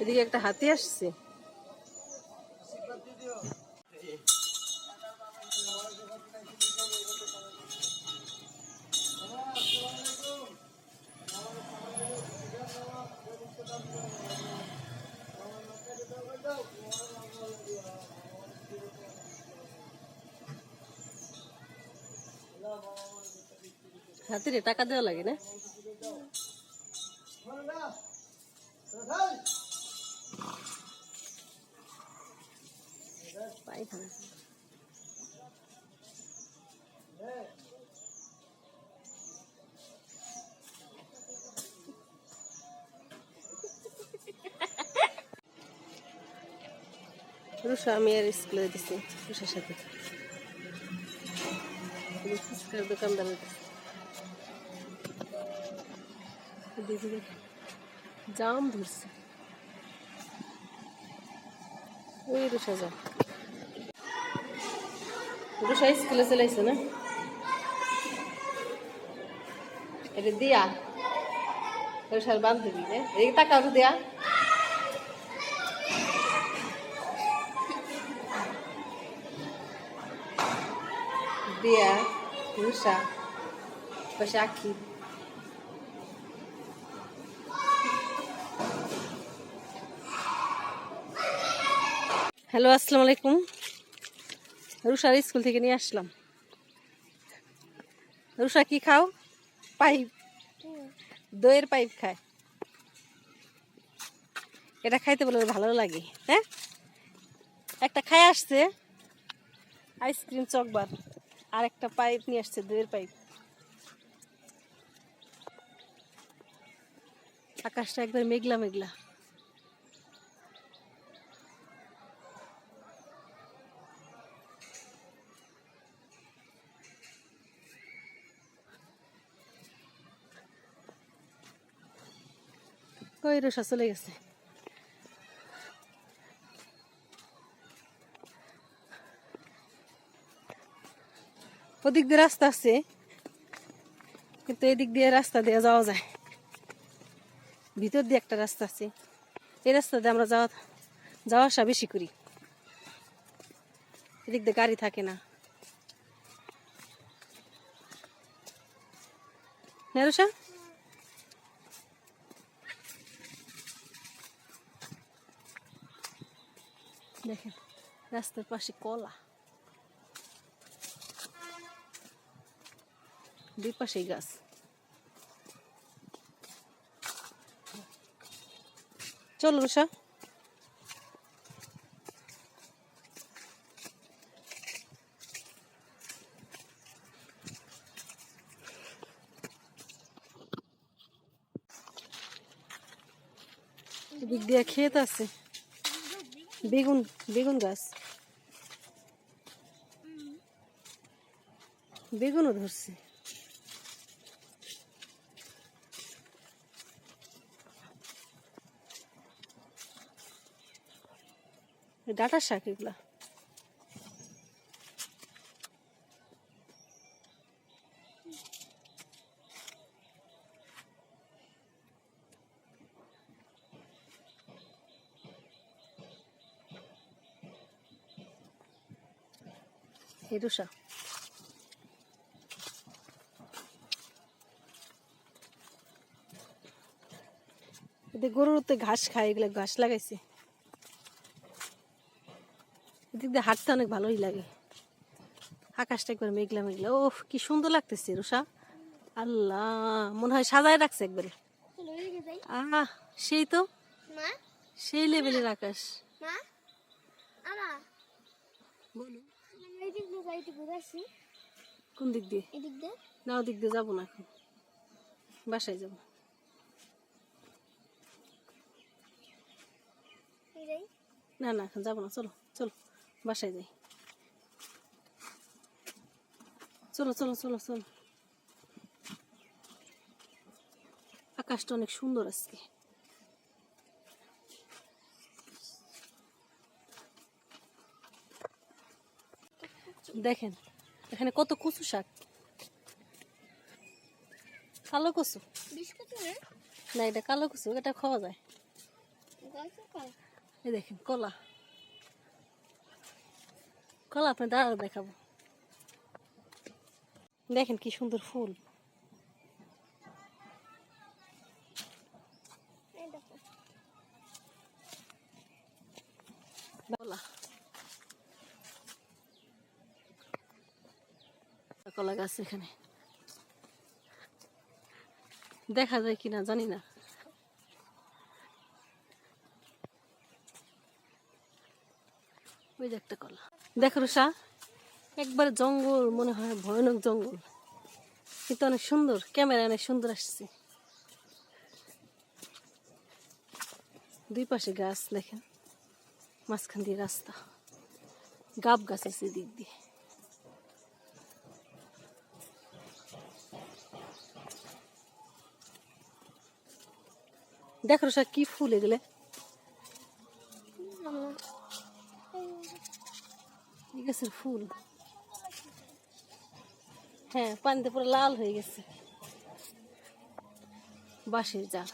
এদিকে একটা হাতি আসছে। হাতিরে টাকা দেওয়া লাগে না? রুষা আমি আর স্কুলে রুষার সাথে। ফুচকার দেখি দেখি জাম ধরছে। ওই রুষা যা রুষা স্কুলে চলে আসছে না? এটা দিয়া। রুষার বান্ধবী রে। এই টাকা দিয়া। দিয়া রুষা পাশে আখি হ্যালো, আসসালামু আলাইকুম। রুষার স্কুল থেকে নিয়ে আসলাম। রুষা কি খাও? পাইপ। দইয়ের পাইপ খায়। এটা খাইতে বলে ভালো লাগে হ্যাঁ? একটা খায় আসছে, আইসক্রিম চকবার আর একটা পাইপ নিয়ে আসছে, দইয়ের পাইপ। আকাশটা একবার মেঘলা মেঘলা ওই রসা চলে গেছে। ওদিক দিয়ে রাস্তা আছে, কিন্তু এদিক দিয়ে রাস্তা দিয়ে যাওয়া যায়। ভিতর দিয়ে একটা রাস্তা আছে। এই রাস্তা দিয়ে আমরা যাওয়া যাওয়া আসা বেশি করি। এদিক দিয়ে গাড়ি থাকে না। নেরসা দেখেন রাস্তার পাশে কলা। দুই পাশেই গাছ। চলো রুষা এদিক দিয়ে ক্ষেত আছে। বেগুন বেগুন গাছ। বেগুনও ধরছে। ডাটা শাক এগুলা। হেরুষা। এতে গরুর তো ঘাস খায় এগুলো ঘাস লাগাইছে। এদিক দিয়ে হাঁটতে অনেক ভালোই লাগে। আকাশটা একবার মেঘলা মেঘলা। ও কি সুন্দর লাগতেছে রুষা আল্লাহ মনে হয় সাজায় রাখছে একবারে। আহ সেই তো। সেই লেভেলের আকাশ। বলো। দিয়ে যাইতে বুঝাচ্ছি কোন দিক দিয়ে? এদিক দিয়ে। না ওদিক দিয়ে যাব না এখন। বাসায় যাব। না না এখন যাব না। চলো চলো বাসায় যাই। চলো চলো চলো চলো। আকাশটা অনেক সুন্দর আজকে। দেখেন এখানে কত কচু শাক। কালো কচু? না এটা কালো কচু এটা খাওয়া যায়। এই দেখেন কলা। কলা আপনি দাঁড়া দেখাবো। দেখেন কি সুন্দর ফুল এই দেখো কলা কলা গাছ এখানে। দেখা যায় কিনা, জানি না। ওই যে একটা কলা। দেখো রুষা একবার জঙ্গল, মনে হয় ভয়ানক জঙ্গল। কিন্তু অনেক সুন্দর ক্যামেরা অনেক সুন্দর আসছে। দুই পাশে গাছ দেখেন, মাঝখান দিয়ে রাস্তা। গাব গাছ আছে দিক দিয়ে। দেখো রুষা কি ফুল এগুলো। ফুল। হ্যাঁ পানিতে পুরো লাল হয়ে গেছে। বাঁশের জাল।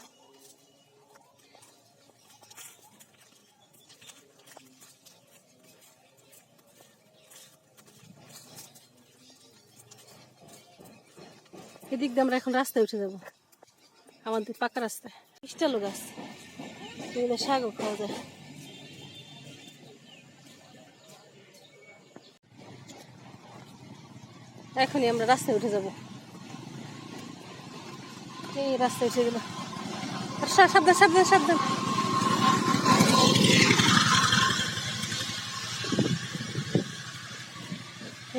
এদিক দিয়ে আমরা এখন রাস্তায় উঠে যাব। আমাদের পাকা রাস্তায়। মিষ্টালো গাছ এগুলো শাকও খাওয়া যায়। এখনই আমরা রাস্তায় উঠে যাব। এই রাস্তায় উঠে গেল সাবধান সাবধান সাবধান।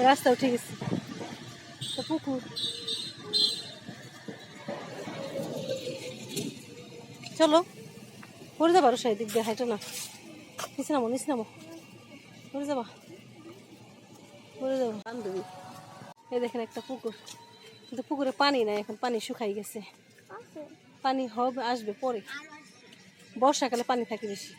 রাস্তা উঠে গেছে। পুকুর। চলো। পড়ে যাবা সেই দিক দিয়ে হাইটো না। নিচে নামো নিচে নামো। পড়ে যাবা। পড়ে যাব। বান্ধবী। এই দেখেন একটা পুকুর। কিন্তু পুকুরে পানি নাই এখন পানি শুকাই গেছে। পানি হবে আসবে পরে। বর্ষাকালে পানি থাকে বেশি।